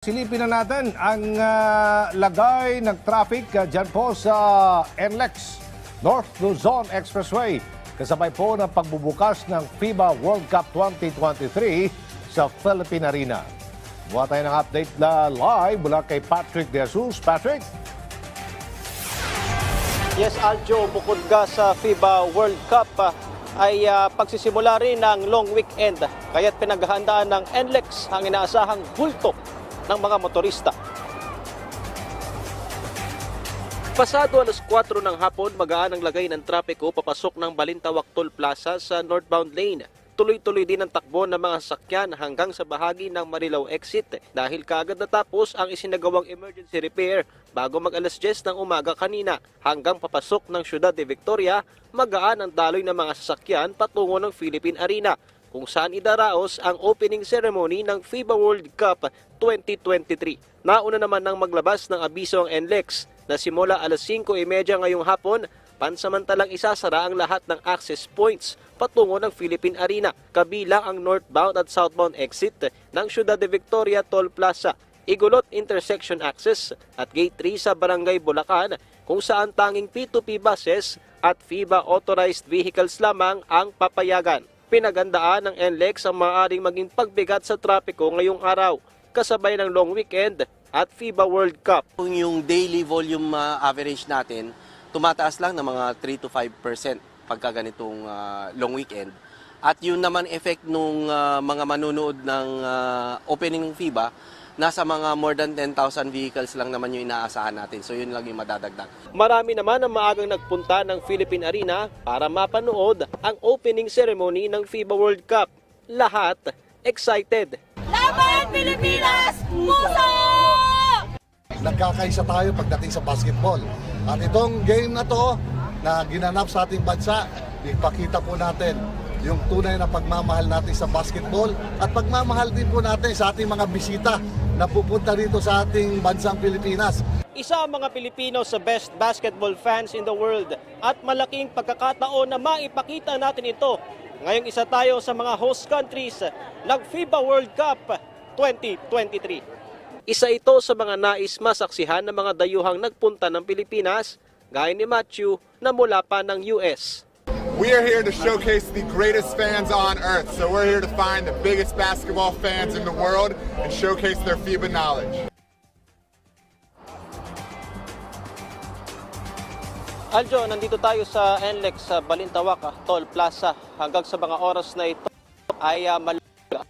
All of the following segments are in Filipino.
Silipin na natin ang ah, lagay ng traffic uh, dyan po sa NLEX North Luzon Expressway. Kasabay po ng pagbubukas ng FIBA World Cup 2023 sa Philippine Arena. Buha tayo ng update na live mula kay Patrick De Jesus. Patrick? Yes, Aljo, bukod nga sa FIBA World Cup ah, ay ah, pagsisimula rin ng long weekend. Kaya't pinaghahandaan ng NLEX ang inaasahang bulto ng mga motorista. Pasado alas 4 ng hapon, magaan ang lagay ng trapiko papasok ng Balintawak Toll Plaza sa northbound lane. Tuloy-tuloy din ang takbo ng mga sasakyan hanggang sa bahagi ng Marilao exit dahil kaagad natapos ang isinagawang emergency repair bago mag alas 10 ng umaga kanina hanggang papasok ng syudad de Victoria, magaan ang daloy ng mga sasakyan patungo ng Philippine Arena kung saan idaraos ang opening ceremony ng FIBA World Cup 2023. Nauna naman ng maglabas ng abiso ang NLEX na simula alas 5.30 ngayong hapon, pansamantalang isasara ang lahat ng access points patungo ng Philippine Arena, kabilang ang northbound at southbound exit ng Ciudad de Victoria Toll Plaza, Igulot Intersection Access at Gate 3 sa Barangay Bulacan kung saan tanging P2P buses at FIBA authorized vehicles lamang ang papayagan. Pinagandaan ng NLEX ang maaaring maging pagbigat sa trapiko ngayong araw, kasabay ng long weekend at FIBA World Cup. Yung daily volume uh, average natin, tumataas lang ng mga 3 to 5% pagka ganitong uh, long weekend. At yun naman effect nung uh, mga manunood ng uh, opening ng FIBA, nasa mga more than 10,000 vehicles lang naman yung inaasahan natin. So yun lang yung madadagdag. Marami naman ang maagang nagpunta ng Philippine Arena para mapanood ang opening ceremony ng FIBA World Cup. Lahat excited. Laban Pilipinas! Puso! nagkakaisa tayo pagdating sa basketball. At itong game na to na ginanap sa ating bansa, ipakita po natin yung tunay na pagmamahal natin sa basketball at pagmamahal din po natin sa ating mga bisita na pupunta rito sa ating bansang Pilipinas. Isa ang mga Pilipino sa best basketball fans in the world at malaking pagkakataon na maipakita natin ito. Ngayong isa tayo sa mga host countries ng FIBA World Cup 2023. Isa ito sa mga nais masaksihan ng mga dayuhang nagpunta ng Pilipinas, gaya ni Matthew na mula pa ng US. We are here to showcase the greatest fans on earth. So we're here to find the biggest basketball fans in the world and showcase their FIBA knowledge. Aljo, nandito tayo sa NLEX sa Balintawak, ah, Toll Plaza. Hanggang sa mga oras na ito ay uh,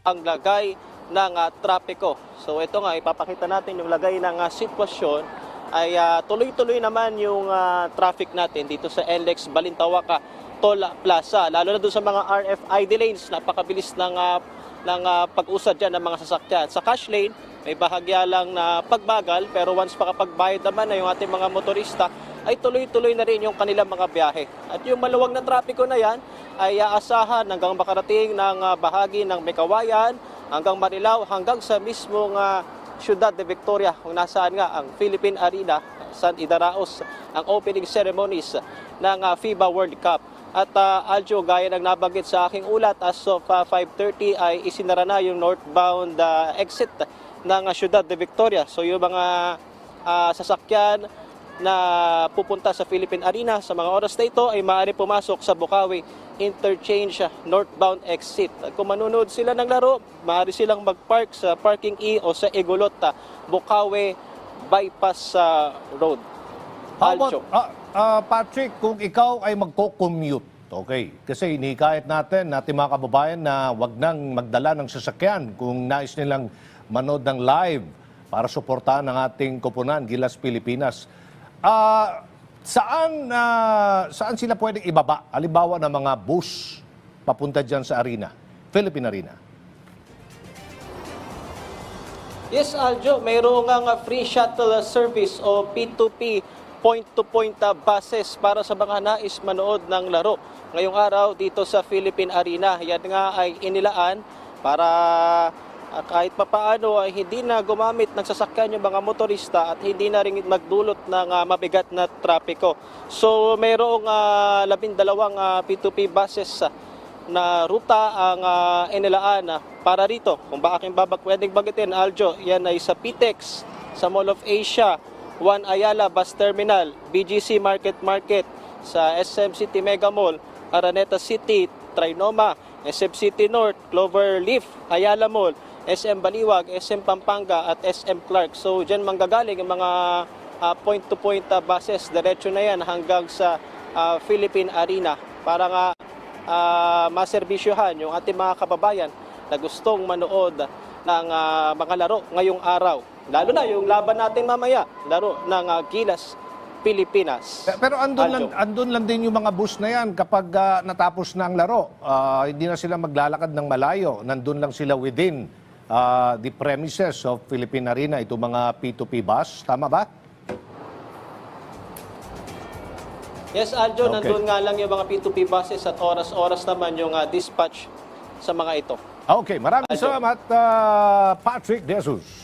ang lagay ng ah, trapiko. So ito nga, ipapakita natin yung lagay ng ah, sitwasyon ay tuloy-tuloy naman yung ah, traffic natin dito sa NLEX Balintawak Toll Plaza. Lalo na doon sa mga RFID lanes, napakabilis ng, ah, ng ah, pag-usad dyan ng mga sasakyan. Sa cash lane, may bahagya lang na pagbagal pero once makapagbayad naman na yung ating mga motorista ay tuloy-tuloy na rin yung kanilang mga biyahe. At yung maluwag na trapiko na yan ay aasahan hanggang makarating ng ah, bahagi ng Mekawayan, hanggang Marilao, hanggang sa mismong ah, Ciudad de Victoria kung nasaan nga ang Philippine Arena saan idaraos ang opening ceremonies ng ah, FIBA World Cup. At ah, Aljo, gaya ng nabanggit sa aking ulat, as of ah, 5.30 ay isinara na yung northbound ah, exit ng ah, Ciudad de Victoria. So yung mga ah, sasakyan na pupunta sa Philippine Arena sa mga oras na ito ay maaari pumasok sa Bukawi Interchange northbound exit. At kung manonood sila ng laro, maaari silang mag-park sa parking E o sa Igulot, ah, Bukawi Bypass ah, Road. How about, Aljo. Ah, Patrick, kung ikaw ay magko-commute, okay, kasi inikahit natin, natin mga kababayan na wag nang magdala ng sasakyan kung nais nilang manood ng live para suportahan ang ating koponan, Gilas Pilipinas. Ah, saan, ah, saan sila pwedeng ibaba? Halimbawa ng mga bus papunta dyan sa arena, Philippine Arena. Yes, Aljo, mayroong nga free shuttle service o P2P point-to-point uh, buses para sa mga nais manood ng laro. Ngayong araw dito sa Philippine Arena, yan nga ay inilaan para ah, kahit papaano ay hindi na gumamit ng sasakyan yung mga motorista at hindi na rin magdulot ng ah, mabigat na trapiko. So mayroong uh, labindalawang ah, P2P buses ah, na ruta ang ah, inilaan ah, para rito. Kung ba aking babag pwedeng bagitin, Aljo, yan ay sa PTEX, sa Mall of Asia, One Ayala Bus Terminal, BGC Market Market, sa SM City Mega Mall, Araneta City, Trinoma, SM City North, Cloverleaf, Ayala Mall, SM Baliwag, SM Pampanga at SM Clark. So diyan manggagaling ang mga ah, point-to-point ah, buses. Diretso na yan hanggang sa ah, Philippine Arena para nga ah, maserbisyohan yung ating mga kababayan na gustong manood ng ah, mga laro ngayong araw. Lalo na yung laban natin mamaya, laro ng ah, Gilas, Pilipinas. Pero andun lang, andun lang din yung mga bus na yan kapag ah, natapos na ang laro. Ah, hindi na sila maglalakad ng malayo. Nandun lang sila within ah, the premises of Philippine Arena, ito mga P2P bus. Tama ba? Yes, Aljo, Okay. nandun nga lang yung mga P2P buses at oras-oras naman yung ah, dispatch sa mga ito. Okay, maraming salamat, ah, Patrick De Jesus.